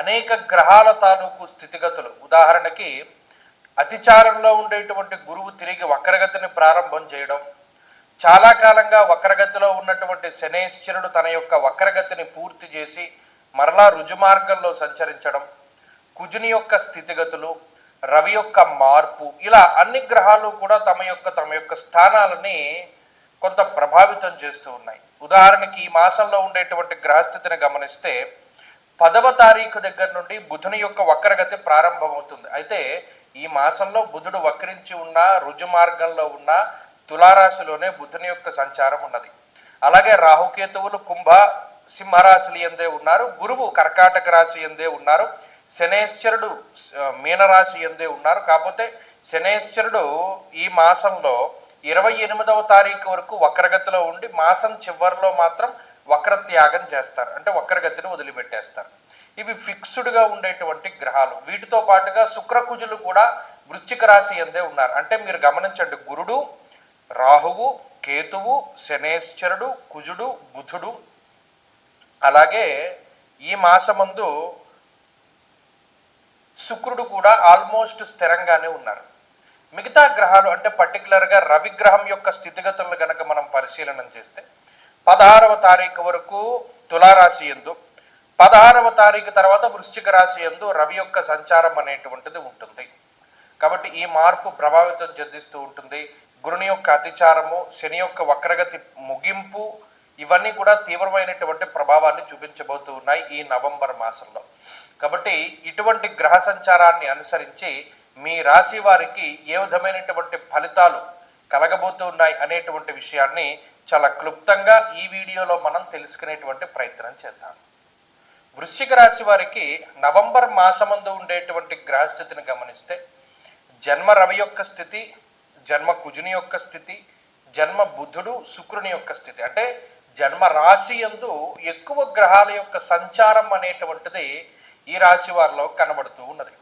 అనేక గ్రహాల తాలూకు స్థితిగతులు. ఉదాహరణకి అతిచారంలో ఉండేటువంటి గురువు తిరిగి వక్రగతిని ప్రారంభం చేయడం చాలా కాలంగా వక్రగతిలో ఉన్నటువంటి శనేశ్వరుడు తన యొక్క వక్రగతిని పూర్తి చేసి మరలా రుజుమార్గంలో సంచరించడం కుజుని యొక్క స్థితిగతులు రవి యొక్క మార్పు ఇలా అన్ని గ్రహాలు కూడా తమ యొక్క తమ యొక్క స్థానాలని కొంత ప్రభావితం చేస్తూ ఉన్నాయి. ఉదాహరణకి ఈ మాసంలో ఉండేటువంటి గ్రహస్థితిని గమనిస్తే పదవ తారీఖు దగ్గర నుండి బుధుని యొక్క వక్రగతి ప్రారంభమవుతుంది. అయితే ఈ మాసంలో బుధుడు వక్రించి ఉన్న రుజు మార్గంలో ఉన్న తులారాశిలోనే బుధుని యొక్క సంచారం ఉన్నది. అలాగే రాహుకేతువులు కుంభ సింహరాశులు ఎందే ఉన్నారు గురువు కర్కాటక రాశి ఎందే ఉన్నారు శనేశ్వరుడు మీనరాశి ఎందే ఉన్నారు. కాకపోతే శనేశ్వరుడు ఈ మాసంలో ఇరవై ఎనిమిదవ తారీఖు వరకు వక్రగతిలో ఉండి మాసం చివరిలో మాత్రం వక్రత్యాగం చేస్తారు. అంటే వక్రగతిని వదిలిపెట్టేస్తారు. ఇవి ఫిక్స్డ్గా ఉండేటువంటి గ్రహాలు. వీటితో పాటుగా శుక్రకుజులు కూడా వృశ్చిక రాశి ఎందే ఉన్నారు. అంటే మీరు గమనించండి గురుడు రాహువు కేతువు శనేశ్వరుడు కుజుడు బుధుడు అలాగే ఈ మాసమందు శుక్రుడు కూడా ఆల్మోస్ట్ స్థిరంగానే ఉన్నారు. మిగతా గ్రహాలు అంటే పర్టికులర్గా రవి గ్రహం యొక్క స్థితిగతులను కనుక మనం పరిశీలన చేస్తే పదహారవ తారీఖు వరకు తులారాశి ఎందు పదహారవ తారీఖు తర్వాత వృశ్చిక రాశి ఎందు రవి యొక్క సంచారం అనేటువంటిది ఉంటుంది. కాబట్టి ఈ మార్పు ప్రభావితం చెందిస్తూ ఉంటుంది. గురుని యొక్క అతిచారము శని యొక్క వక్రగతి ముగింపు ఇవన్నీ కూడా తీవ్రమైనటువంటి ప్రభావాన్ని చూపించబోతూ ఉన్నాయి ఈ నవంబర్ మాసంలో. కాబట్టి ఇటువంటి గ్రహ సంచారాన్ని అనుసరించి మీ రాశి వారికి ఏ విధమైనటువంటి ఫలితాలు కలగబోతున్నాయి అనేటువంటి విషయాన్ని చాలా క్లుప్తంగా ఈ వీడియోలో మనం తెలుసుకునేటువంటి ప్రయత్నం చేద్దాం. వృశ్చిక రాశి వారికి నవంబర్ మాసమందు ఉండేటువంటి గ్రహస్థితిని గమనిస్తే జన్మ రవి యొక్క స్థితి జన్మ కుజుని యొక్క స్థితి జన్మ బుద్ధుడు శుక్రుని యొక్క స్థితి. అంటే జన్మ రాశి యందు ఎక్కువ గ్రహాల యొక్క సంచారం అనేటువంటిది ఈ రాశి వారిలో కనబడుతూ ఉన్నది.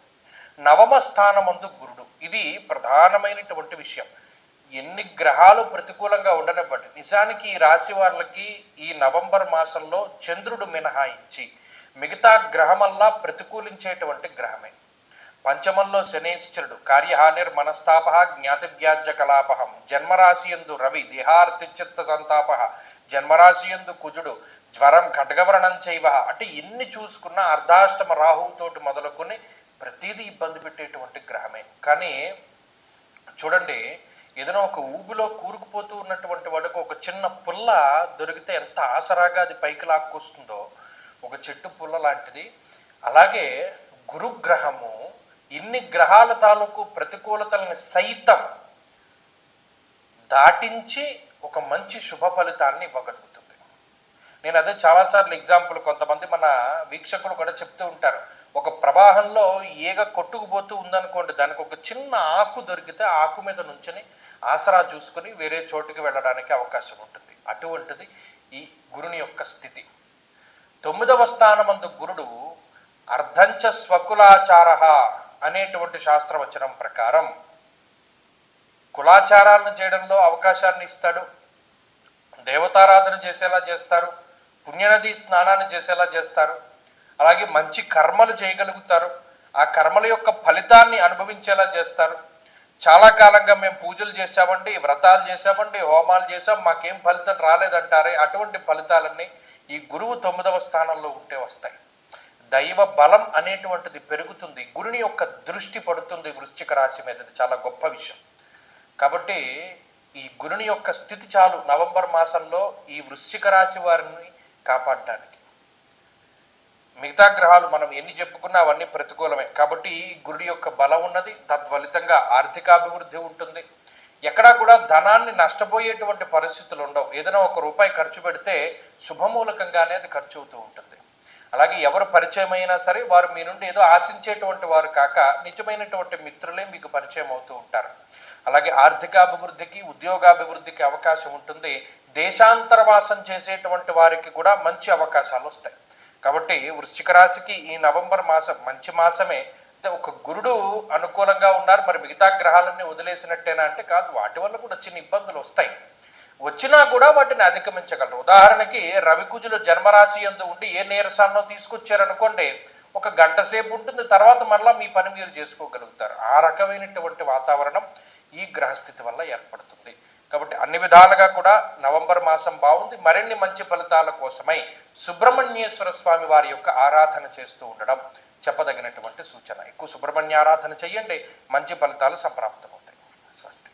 నవమ స్థానమందు గురుడు. ఇది ప్రధానమైనటువంటి విషయం. ఎన్ని గ్రహాలు ప్రతికూలంగా ఉండనివ్వండి. నిజానికి ఈ రాశి వాళ్ళకి ఈ నవంబర్ మాసంలో చంద్రుడు మినహాయించి మిగతా గ్రహమల్లా ప్రతికూలించేటువంటి గ్రహమే. పంచమంలో శనేశ్వరుడు కార్యహానిర్ మనస్తాప జ్ఞాతివ్యాజ్య కలాపహం జన్మరాశియందు రవి దేహార్తిచిత్త సంతాప. జన్మరాశి ఎందు కుజుడు జ్వరం ఖడ్గవరణం చేయవ అంటే ఎన్ని చూసుకున్నా అర్ధాష్టమ రాహువుతోటి మొదలుకొని ప్రతిదీ ఇబ్బంది పెట్టేటువంటి గ్రహమే. కానీ చూడండి ఏదైనా ఒక ఊబిలో కూరుకుపోతూ ఉన్నటువంటి వాడికి ఒక చిన్న పుల్ల దొరికితే ఎంత ఆసరాగా అది పైకి లాక్కొస్తుందో ఒక చెట్టు పుల్ల లాంటిది. అలాగే గురుగ్రహము ఇన్ని గ్రహాల తాలూకు ప్రతికూలతల్ని సైతం దాటించి ఒక మంచి శుభ ఫలితాన్ని ఇవ్వగలుగుతుంది. నేను అదే చాలాసార్లు ఎగ్జాంపుల్ కొంతమంది మన వీక్షకులు కూడా చెప్తూ ఉంటారు. ఒక ప్రవాహంలో ఈగ కొట్టుకుపోతూ ఉందనుకోండి దానికి ఒక చిన్న ఆకు దొరికితే ఆకు మీద నుంచుని ఆసరా చూసుకుని వేరే చోటుకి వెళ్ళడానికి అవకాశం ఉంటుంది. అటువంటిది ఈ గురుని యొక్క స్థితి. తొమ్మిదవ స్థానమందు గురుడు అర్ధంచ స్వకులాచార అనేటువంటి శాస్త్రవచనం ప్రకారం కులాచారాలను చేయడంలో అవకాశాన్ని ఇస్తాడు. దేవతారాధన చేసేలా చేస్తారు. పుణ్యనది స్నానాన్ని చేసేలా చేస్తారు. అలాగే మంచి కర్మలు చేయగలుగుతారు. ఆ కర్మల యొక్క ఫలితాన్ని అనుభవించేలా చేస్తారు. చాలా కాలంగా మేము పూజలు చేశామండి వ్రతాలు చేశామండి హోమాలు చేశాం మాకేం ఫలితం రాలేదంటారే అటువంటి ఫలితాలన్నీ ఈ గురువు తొమ్మిదవ స్థానంలో ఉంటే వస్తాయి. దైవ బలం అనేటువంటిది పెరుగుతుంది గురుని యొక్క దృష్టి పడుతుంది వృశ్చిక రాశి మీద. ఇది చాలా గొప్ప విషయం. కాబట్టి ఈ గురుని యొక్క స్థితి చాలు. నవంబర్ మాసంలో ఈ వృశ్చిక రాశి వారిని కాపాడడానికి. మిగతా గ్రహాలు మనం ఎన్ని చెప్పుకున్నా అవన్నీ ప్రతికూలమే. కాబట్టి గురుడి యొక్క బలం ఉన్నది తద్ఫలితంగా ఆర్థికాభివృద్ధి ఉంటుంది. ఎక్కడా కూడా ధనాన్ని నష్టపోయేటువంటి పరిస్థితులు ఉండవు. ఏదైనా ఒక రూపాయి ఖర్చు పెడితే శుభమూలకంగానే అది ఖర్చు అవుతూ ఉంటుంది. అలాగే ఎవరు పరిచయం అయినా సరే వారు మీ నుండి ఏదో ఆశించేటువంటి వారు కాక నిజమైనటువంటి మిత్రులే మీకు పరిచయం అవుతూ ఉంటారు. అలాగే ఆర్థికాభివృద్ధికి ఉద్యోగాభివృద్ధికి అవకాశం ఉంటుంది. దేశాంతరవాసం చేసేటువంటి వారికి కూడా మంచి అవకాశాలు వస్తాయి. కాబట్టి వృశ్చిక రాశికి ఈ నవంబర్ మాసం మంచి మాసమే. అంటే ఒక గురుడు అనుకూలంగా ఉన్నారు. మరి మిగతా గ్రహాలన్నీ వదిలేసినట్టేనా అంటే కాదు. వాటి వల్ల కూడా చిన్న ఇబ్బందులు వస్తాయి. వచ్చినా కూడా వాటిని అధిగమించగలరు. ఉదాహరణకి రవికుజులు జన్మరాశి ఎందు ఉండి ఏ నీరసాన్నో తీసుకొచ్చారనుకోండి ఒక గంట సేపు ఉంటుంది. తర్వాత మరలా మీ పని మీరు చేసుకోగలుగుతారు. ఆ రకమైనటువంటి వాతావరణం ఈ గ్రహస్థితి వల్ల ఏర్పడుతుంది. కాబట్టి అన్ని విధాలుగా కూడా నవంబర్ మాసం బాగుంది. మరిన్ని మంచి ఫలితాల కోసమై సుబ్రహ్మణ్యేశ్వర స్వామి వారి యొక్క ఆరాధన చేస్తూ ఉండడం చెప్పదగినటువంటి సూచన. ఎక్కువ సుబ్రహ్మణ్య ఆరాధన చెయ్యండి. మంచి ఫలితాలు సంప్రాప్తమవుతాయి. స్వస్తి.